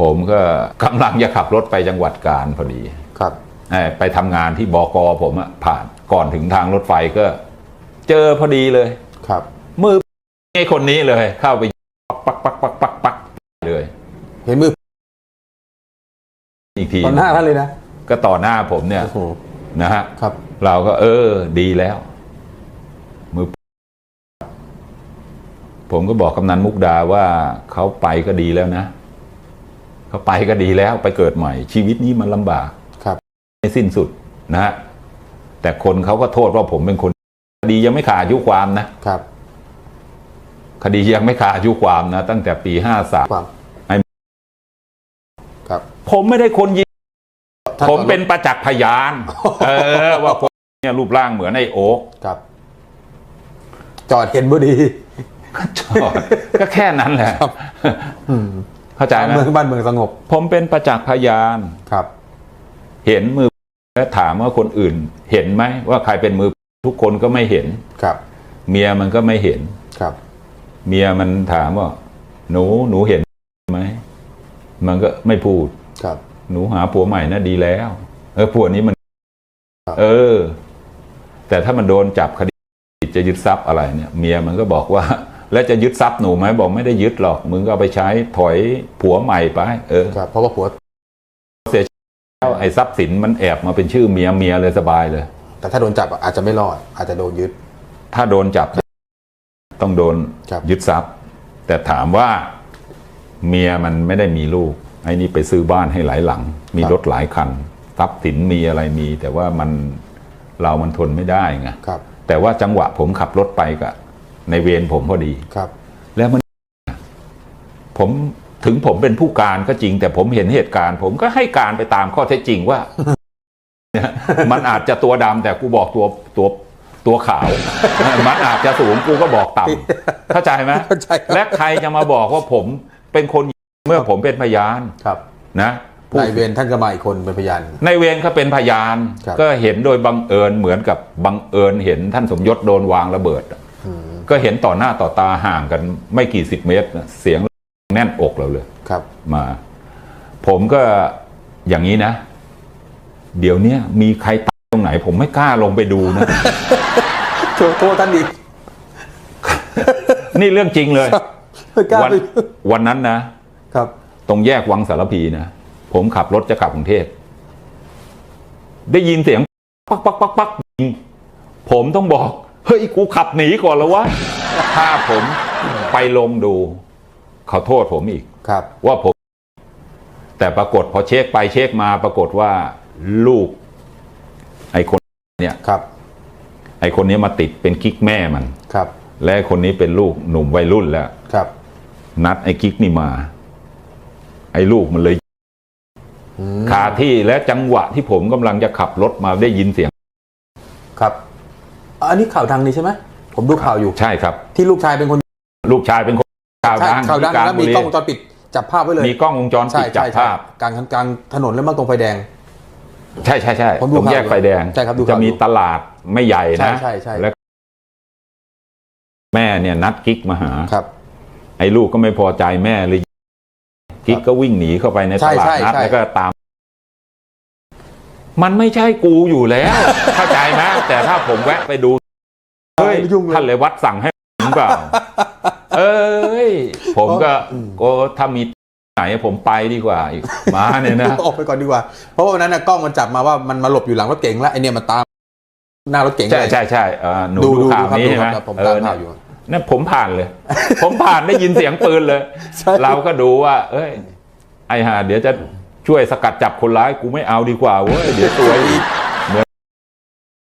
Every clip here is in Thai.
ผมก็กำลังจะขับรถไปจังหวัดกาญพอดีครับเอ่อไปทำงานที่บกผมอะผ่านก่อนถึงทางรถไฟก็ เจอพอดีเลยครับ มือไอ้คนนี้เลย เข้าไปปักปักปักปักปักปักเลย เห็นมืออีกทีตอนหน้าท่านเลยนะก็ต่อหน้าผมเนี่ยโอ้โหนะฮะครับ เราก็ เออ ดีแล้ว มือ ผมก็บอกกำนันมุกดาว่าเขาไปก็ดีแล้วนะ เขาไปก็ดีแล้วไปเกิดใหม่ ชีวิตนี้มันลำบากครับไม่สิ้นสุดนะฮะแต่คนเขาก็โทษว่าผมเป็นคนคดียังไม่ขาดอายุความนะครับ คดียังไม่ขาดอายุความนะ ตั้งแต่ปีห้าสามความไอ้ครับ ผมไม่ได้คนยิงท่าผมเป็นประจักษ์พยาน เออ ว่าผมเนี่ยรูปร่างเหมือนไอ้โอ๊กครับ จอดเห็นพอดีจอดก็แค่นั้นแหละอืม เข้าใจไหมเมืองบ้านเมืองสงบ ผมเป็นประจักษ์พยานครับ เห็นมือแล้วถามว่าคนอื่น เห็นไหมว่าใครเป็นมือทุกคนก็ไม่เห็นครับ เมียมันก็ไม่เห็นครับ เมียมันถามว่า หนูหนูเห็นไหมมันก็ไม่พูดครับ หนูหาผัวใหม่น่ะดีแล้ว เออผัวนี้มันครับเออ แต่ถ้ามันโดนจับคดีจะยึดทรัพย์อะไรเนี่ย เมียมันก็บอกว่า แล้วจะยึดทรัพย์หนูไหมบอกไม่ได้ยึดหรอก มึงก็เอาไปใช้ถอยผัวใหม่ไป เออครับเพราะว่าผัวแล้วไอ้ทรัพย์สินมันแอบมาเป็นชื่อเมียเมียเลยสบายเลย แต่ถ้าโดนจับอะอาจจะไม่รอด อาจจะโดนยึด ถ้าโดนจับ ต้องโดนครับ ยึดทรัพย์ แต่ถามว่าเมียมันไม่ได้มีลูก ไอ้นี่ไปซื้อบ้านให้หลายหลัง มีรถหลายคันทรัพย์สินมีอะไรมี แต่ว่ามันเรามันทนไม่ได้ไง ครับ แต่ว่าจังหวะผมขับรถไปกับ ในเวรผมพอดีครับ แล้วมัน ผมถึงผมเป็นผู้การก็จริง แต่ผมเห็นเหตุการณ์ ผมก็ให้การไปตามข้อเท็จจริงว่าเนี่ยมันอาจจะตัวดำแต่กูบอกตัวตัวตัวขาว มันอาจจะสูงกูก็บอกต่ำเข้าใจไหมเข้าใจครับและใครจะมาบอกว่าผมเป็นคนเมื่อผมเป็นพยานครับนะผู้นายเวรท่านก็มาอีกคนเป็นพยานในเวรเขาเป็นพยานครับก็เห็นโดยบังเอิญเหมือนกับบังเอิญเห็นท่านสมยศโดนวางระเบิดอะอืม ก็เห็นต่อหน้าต่อตาห่างกันไม่กี่สิบเมตรนะเสียงแน่นอกเราเลยครับ มา ผมก็อย่างนี้นะ เดี๋ยวเนี้ยมีใครตายตรงไหน ผมไม่กล้าลงไปดูนะโทษโทษท่านอีกนี่เรื่องจริงเลยไม่กล้าวันไปวันนั้นนะครับ ตรงแยกวังสารพีนะผมขับรถจะกลับกรุงเทพได้ยินเสียง ปักปักปักปักยิงผมต้องบอก เฮ้ยกูขับหนีก่อนแล้ววะถ้าผมไปลงดู เขาโทษผมอีกครับ ว่าผม แต่ปรากฏพอเช็คไปเช็คมาปรากฏว่าลูก ไอ้คนเนี่ยครับ ไอ้คนนี้มาติดเป็นกิ๊กแม่มันครับ และไอ้คนนี้เป็นลูกหนุ่มวัยรุ่นแล้วครับ นัดไอ้กิ๊กนี่มา ไอ้ลูกมันเลยอืมคาที่และจังหวะที่ผมกำลังจะขับรถมาได้ยินเสียง ครับ อันนี้ข่าวดังนี่ใช่ไหมผมดูข่าวอยู่ ใช่ครับ ที่ลูกชายเป็นคนลูกชายเป็นคนข่าวใช่ดังข่าวดังที่แล้วมีบุรีกล้องวงจรปิดจับภาพไว้เลยมีกล้องวงจรใช่ปิดจัใช่บใช่ภาพ กลางกลางถนนแล้วมั่งตรงไฟแดง ใช่ใช่ใช่ผมดูตรงแยกข่าวอยู่ไฟแดงใช่ครับดูข่าวจะมีอยู่ตลาดไม่ใหญ่ใช่นะใช่ใช่ แล้วแม่เนี่ยนัดกิ๊กมาหา ครับ ไอ้ลูกก็ไม่พอใจแม่เลยกิ๊กก็วิ่งหนีเข้าไปในใช่ตลาดใช่นัดใช่ แล้วก็ตาม มันไม่ใช่กูอยู่แล้วเข้าใจไหมแต่ถ้าผมแวะไปดูเฮ้ยไม่ยุ่งเลย ท่านเลยวัดสั่งให้ผมเปล่าเอ้ย ผมก็อืมก็ถ้ามีไหนผมไปดีกว่าอีกมาเนี่ยนะ ออกไปก่อนดีกว่า เพราะว่าวันนั้นน่ะกล้องมันจับมาว่ามันมาหลบอยู่หลังรถเก๋งแล้วไอเนี่ยมันตามหน้ารถเก๋งใช่เลย ใช่ใช่เออหนูดูดูดูข่าวครับนี้ดูใช่ไหมครับผมเอตามอข่าเนี่วยอยู่ นั่นผมผ่านเลย ผมผ่านได้ยินเสียงปืนเลย ใช่ เราก็ดูว่า เอ้ย ไอ้ห่าเดี๋ยวจะ ช่วยสกัดจับคนร้ายกูไม่เอาดีกว่าเว้ยเดี๋ยวตัวยอีกเหมือน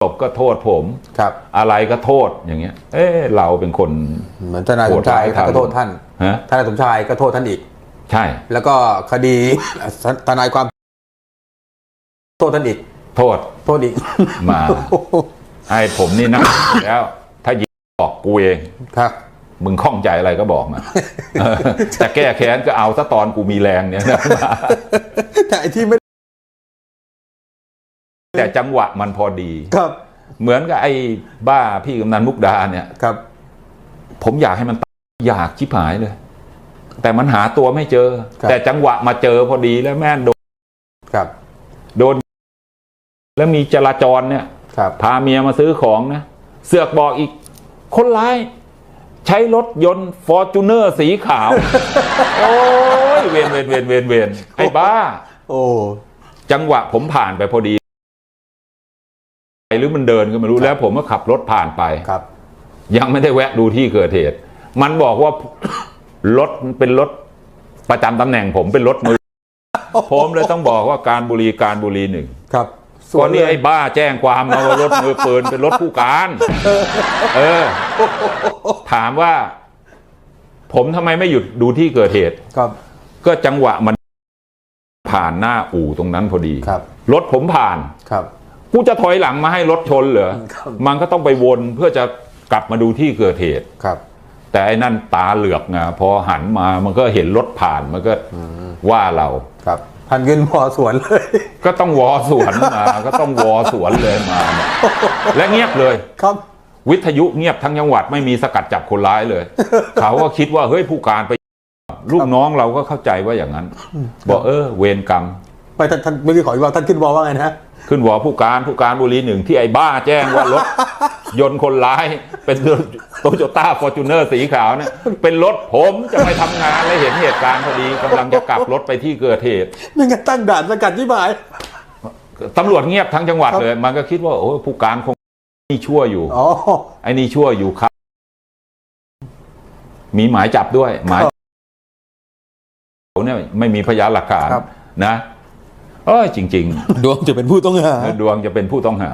จบก็โทษผม ครับ อะไรก็โทษอย่างเงี้ย เอ้เราเป็นคน เหมือนทนายสมชายโหดร้ายท่านก็โทษท่านฮะ ทนายสมชายก็โทษท่านอีก ใช่ แล้วก็คดีทนายความ โทษท่านอีก โทษโทษอีกมา ไอ้ผมนี่นะแล้ว ถ้ายิงบอกกูเองครับ มึงข้องใจอะไรก็บอกมาเออจะแก้แค้นก็เอาซะตอนกูมีแรงเนี่ยนะแต่ไอ้ที่ไม่แต่จังหวะมันพอดี ครับ เหมือนกับไอ้บ้าพี่กำนันมุกดาเนี่ยครับ ผมอยากให้มันตายอยากชิบหายเลย แต่มันหาตัวไม่เจอครับแต่จังหวะมาเจอพอดีแล้วแม่นโดนครับ โดน แล้วมีจราจรเนี่ยครับพาเมียมาซื้อของนะเสือกบอกอีก คนร้าย ใช้รถยนต์ฟอร์จูเนอร์สีขาว โอ้ยเวนเวนเวนเวนเวนไอ้บ้า โอ้จังหวะผมผ่านไปพอดีหรือมันเดินก็ไม่รู้แล้ว ผมก็ขับรถผ่านไปครับ ยังไม่ได้แวะดูที่เกิดเหตุ มันบอกว่ารถเป็นรถประจำตำแหน่งผมเป็นรถมือ ผมเลยต้องบอกว่าการบุรีการบุรีหนึ่งครับ ก่อนนี้ไอ้บ้าแจ้งความมาว่ารถมือปืนเป็นรถผู้การ เออ ถามว่า ผมทำไมไม่หยุดดูที่เกิดเหตุ ครับ ก็จังหวะมันผ่านหน้าอู่ตรงนั้นพอดีครับ รถผมผ่าน ครับ กูจะถอยหลังมาให้รถชนเหรอ ครับ มันก็ต้องไปวนเพื่อจะกลับมาดูที่เกิดเหตุ ครับ แต่ไอ้นั่นตาเหลือกไงพอหันมามันก็เห็นรถผ่านมันก็ว่าเรา ครับ พันเงินพอสวนเลย ก็ต้องวอสวนมา ก็ต้องวอสวนเลยมา และเงียบเลยครับวิทยุเงียบทั้งจังหวัดไม่มีสกัดจับคนร้ายเลย เขาก็คิดว่าเฮ้ยผู้การไปลูกน้องเราก็เข้าใจว่าอย่างนั้น บอกเออเวรกรรมไปท่านท่านเมื่อกี้ขออีกว่าท่านขึ้นวอลว่าไงนะ ขึ้นวอผู้การผู้การบุรีหนึ่งที่ไอ้บ้าแจ้งว่ารถ ยนต์คนร้ายเป็นโตโยต้าฟอร์จูเนอร์สีขาวเนี่ยเป็นรถผมจะไปทำงานและเห็นเหตุการณ์พอดีกำลังจะกลับรถไปที่เกิดเหตุไม่งั้นตั้งด่านสกัดที่หมายตำรวจเงียบทั้งจังหวัดครับเลย มันก็คิดว่าโอ้ยผู้การคงนี่ชั่วอยู่อ๋อไอ้นี่ชั่วอยู่ครับ มีหมายจับด้วย หมายเนี่ยไม่มีพยานหลักฐานครับนะ เอ้ยจริงดวงจะเป็นผู้ต้องหาๆดวงจะเป็นผู้ต้องหา